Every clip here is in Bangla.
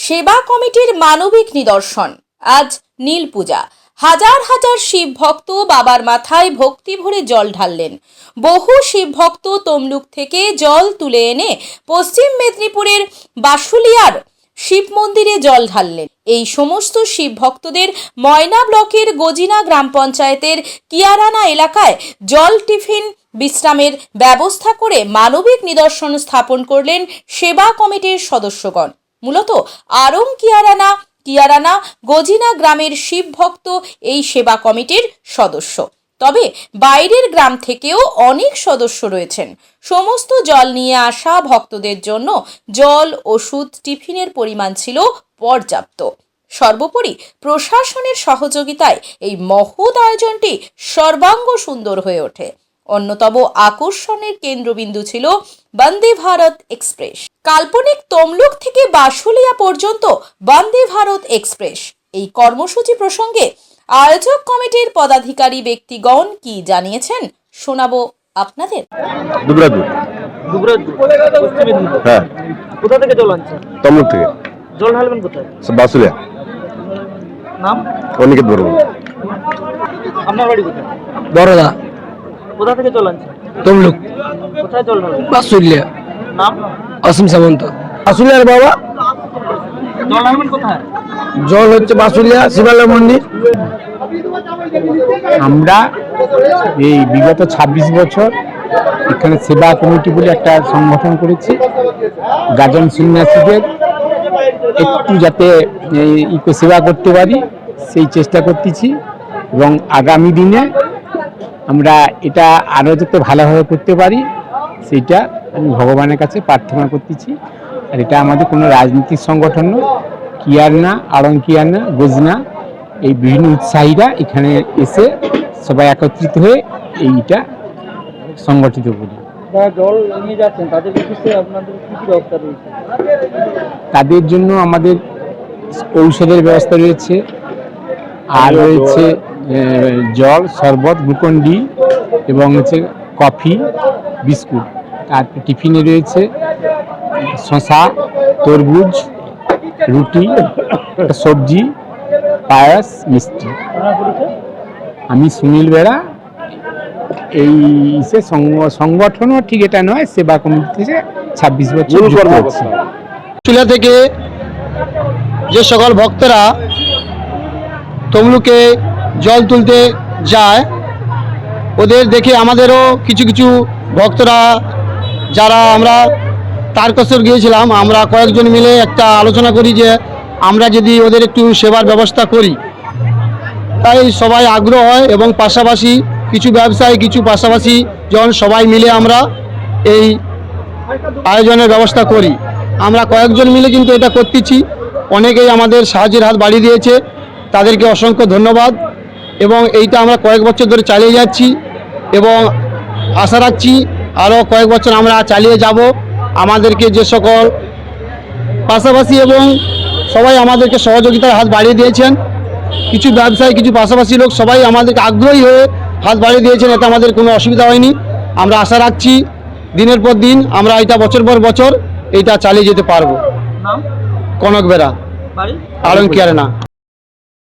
সেবা কমিটির মানবিক নিদর্শন। আজ নীল পূজা। হাজার হাজার শিব ভক্ত বাবার মাথায় ভক্তি ভরে জল ঢাললেন। বহু শিব ভক্ত তমলুক থেকে জল তুলে এনে পশ্চিম মেদিনীপুরের বাসুলিয়ার শিব মন্দিরে জল ঢাললেন। এই সমস্ত শিব ভক্তদের ময়না ব্লকের গজিনা গ্রাম পঞ্চায়েতের কিয়ারানা এলাকায় জল টিফিন বিশ্রামের ব্যবস্থা করে মানবিক নিদর্শন স্থাপন করলেন সেবা কমিটির সদস্যগণ। মূলত আরং কিয়ারানা কিয়ারানা গজিনা গ্রামের শিব ভক্ত এই সেবা কমিটির সদস্য। তবে বাইরের গ্রাম থেকেও অনেক সদস্য রয়েছেন। সমস্ত জল নিয়ে আসা ভক্তদের জন্য জল, ওষুধ, টিফিনের পরিমাণ ছিল পর্যাপ্ত। সর্বোপরি প্রশাসনের সহযোগিতায় এই মহৎ আয়োজনটি সর্বাঙ্গ সুন্দর হয়ে ওঠে। অন্যতম আকর্ষণের কেন্দ্রবিন্দু ছিল বন্দে ভারত এক্সপ্রেস। কাল্পনিক তমলুক থেকে বাসুলিয়া পর্যন্ত বন্দে ভারত এক্সপ্রেস। এই কর্মসূচি প্রসঙ্গে আয়োজক কমিটির পদাধিকারী ব্যক্তিগণ কি জানিয়েছেন শোনাবো আপনাদের। দুবরাজপুর। দুবরাজপুর। পশ্চিম মেদিনীপুর। হ্যাঁ। কোথা থেকে জল আনছেন? তমলুক থেকে। জল ঢালবেন কোথায়? বাসুলিয়া। নাম? অনিকেত বর্মন আপনার বাড়ি কোথায়? বড়দা। কোথা থেকে জল আনছেন? তমলুক। কোথায় জল ঢালবেন বাসুলিয়া। নাম? অসীম সামন্ত। বাসুলিয়ার বাবা? জল ঢালবেন কোথায়? জল হচ্ছে বাসুলিয়া শিবালয় মন্দির। আমরা এই বিগত ২৬ বছর এখানে সেবা কমিটি বলে একটা সংগঠন করেছি গাজন সন্ন্যাসীদের। একটু যাতে সেবা করতে পারি সেই চেষ্টা করতেছি এবং আগামী দিনে আমরা এটা আরও যাতে ভালোভাবে করতে পারি সেটা আমি ভগবানের কাছে প্রার্থনা করতেছি। আর এটা আমাদের কোনো রাজনৈতিক সংগঠন নয়। কিয়ার না আড়ং কিয়ার না গোজনা এই বিভিন্ন উৎসাহীরা এখানে এসে সবাই একত্রিত হয়ে এইটা সংগঠিত করি। তাদের জন্য আমাদের ঔষধের ব্যবস্থা রয়েছে আর রয়েছে জল শরবত গ্লুকন ডি এবং হচ্ছে কফি বিস্কুট। আর টিফিনে রয়েছে শশা তরমুজ রুটি একটা সবজি পায়াস মিষ্টি। আমি সুনীল বেড়া এই সে সংগ- সংগঠনও ঠিক এটা নয় সেবা কমিটি ছাব্বিশ বছর চুলা থেকে যে সকল ভক্তরা তমলুকে জল তুলতে যায়। ওদের দেখে আমাদেরও কিছু কিছু ভক্তরা যারা আমরা তারকেশ্বর গিয়েছিলাম, আমরা কয়েকজন মিলে একটা আলোচনা করি যে আমরা যদি ওদের একটু সেবার ব্যবস্থা করি। তাই সবাই আগ্রহ হয় এবং পাশাপাশি কিছু ব্যবসায়ী, কিছু পাশাপাশি যখন সবাই মিলে আমরা এই আয়োজনের ব্যবস্থা করি। আমরা কয়েকজন মিলে কিন্তু এটা করতেছি। অনেকেই আমাদের সাহায্যের হাত বাড়িয়ে দিয়েছে। তাদেরকে অসংখ্য ধন্যবাদ। এবং এইটা আমরা কয়েক বছর ধরে চালিয়ে যাচ্ছি এবং আশা রাখছি আরও কয়েক বছর আমরা চালিয়ে যাব। আমাদেরকে যে সকল পাশাপাশি এবং সবাই আমাদেরকে সহযোগিতার হাত বাড়িয়ে দিয়েছেন। কিছু ব্যবসায়ী কিছু পাশাপাশি লোক সবাই আমাদেরকে আগ্রহী হয়ে হাত বাড়িয়ে দিয়েছেন এতে আমাদের কোনো অসুবিধা হয়নি। আমরা আশা রাখছি দিনের পর দিন আমরা এটা বছর পর বছর এইটা চালিয়ে যেতে পারব। কনক বেড়া? আলম কেয়ারে না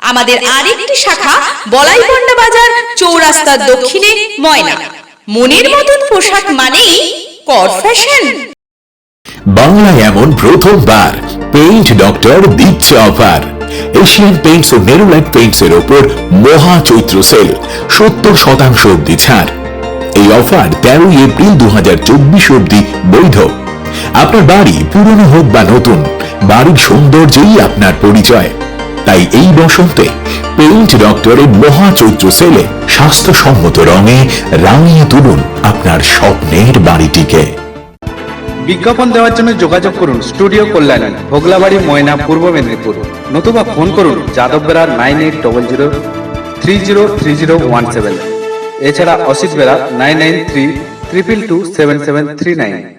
আমাদের আরেকটি শাখা, বলাইপন্ডা বাজার চৌরাস্তার দক্ষিণে, ময়না। মনের মতন পোশাক মানেই কর ফ্যাশন। বাংলায় এমন প্রথমবার পেইন্ট ডক্টর দিচ্ছে অফার এশিয়ান পেইন্টস ও নেরুলাইট পেইন্টস এর ওপর মহা চৈত্র সেল সত্তর শতাংশ অব্দি ছাড়। এই অফার তেরোই এপ্রিল দু হাজার চব্বিশ অব্দি বৈধ। আপনার বাড়ি পুরনো হোক বা নতুন, বাড়ির সৌন্দর্যই আপনার পরিচয়। তাই এই বসন্তে পেইন্ট ডক্টরের মহা চৈত্র সেলে স্বাস্থ্যসম্মত রঙে রাঙিয়ে তুলুন আপনার স্বপ্নের বাড়িটিকে। বিজ্ঞাপন দেওয়ার জন্য যোগাযোগ করুন স্টুডিও কল্যাণী, ভোগলাবাড়ি, ময়না, পূর্ব মেদিনীপুর। নতুবা ফোন করুন Yadav nine eight double zero three zero three zero one seven. এছাড়া Asit Bera nine nine three triple two seven seven three nine.